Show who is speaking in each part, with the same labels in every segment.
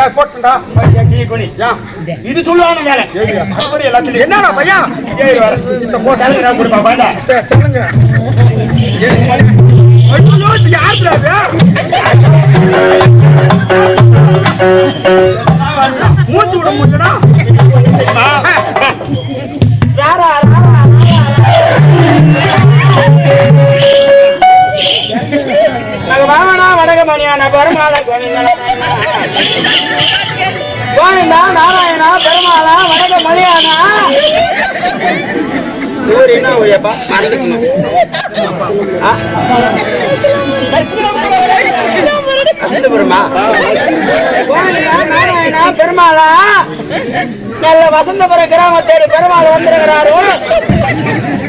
Speaker 1: ஏன் போட்டுடா.
Speaker 2: இது சொல்லுவான வேலை அப்படி எல்லாத்துலயும்.
Speaker 1: என்னடா பையா?
Speaker 2: இந்த போட்டாலும் நான் கொடுப்பா
Speaker 1: சரி, சொல்லுங்க? மூச்சு விட முடியலடா.
Speaker 2: வாமனா வடகமணியான பெருமாள கோவிந்தா நாராயணா பெருமாளா வடக மணியானா ஊர் என்ன ஊரியப்பா? மறந்துக்கணும் நாராயணா பெருமாளா? நல்ல வசந்தபுர கிராமத்தோடு பெருமாள் வந்திருக்கிறாரு?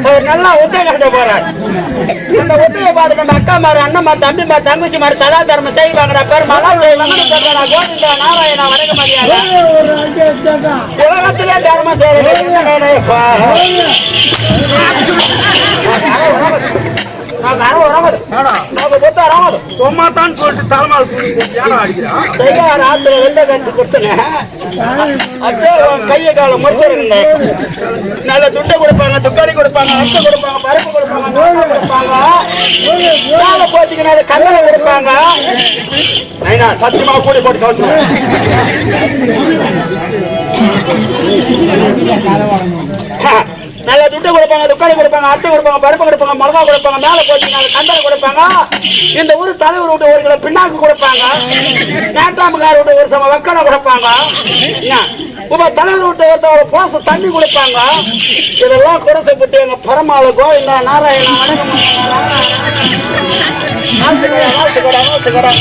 Speaker 2: ஒரு நல்ல உத்தை கட்ட போறார். அந்த உத்தையை பார்த்து நம்ம அக்கா மாரு அண்ணன் மாரு தம்பி மாரு தங்கச்சி மாரு சதா தர்மம் செய்வாங்கடா பெருமாளா செய்வாங்க கோவிந்தா நாராயணா வணங்க மரியாதை. உலகத்திலே தர்மம் செய்யறேப்பா நான் வர உறவுது.
Speaker 1: ஏடா
Speaker 2: நான் புத்த அறாமது
Speaker 1: சும்மா தான் சொல்லிட்டு தலைமால்
Speaker 2: உன் கையை காலை முடிச்சிருங்க நல்ல துண்டை கொடுப்பாங்க துக்காரி கொடுப்பாங்க பருப்பு கொடுப்பாங்க கொடுப்பாங்க. மேல போச்சுக்கு நல்ல கல்லறை கொடுப்பாங்க. நைனா சத்தியமா கூடி போட்டு கவுத்துருவேன் நல்ல துட்டு கொடுப்பாங்க துக்காரி கொடுப்பாங்க அரிசி கொடுப்பாங்க பருப்பு கொடுப்பாங்க மிளகா கொடுப்பாங்க மேல போச்சு நல்ல கொடுப்பாங்க. இந்த ஊர் தலைவர் விட்டு ஒரு கிலோ பின்னாக்கு கொடுப்பாங்க. நேட்டாமக்கார விட்டு ஒரு சம வக்கலை கொடுப்பாங்க. என்ன? உங்க தலைவர் விட்டு ஒருத்தவங்க போச தண்ணி கொடுப்பாங்க. இதெல்லாம் குறைசை போட்டு எங்க பரமாளுக்கோ கோவிந்தா நாராயணா வணக்கம் வாழ்த்துக்கடா வாழ்த்துக்கடா.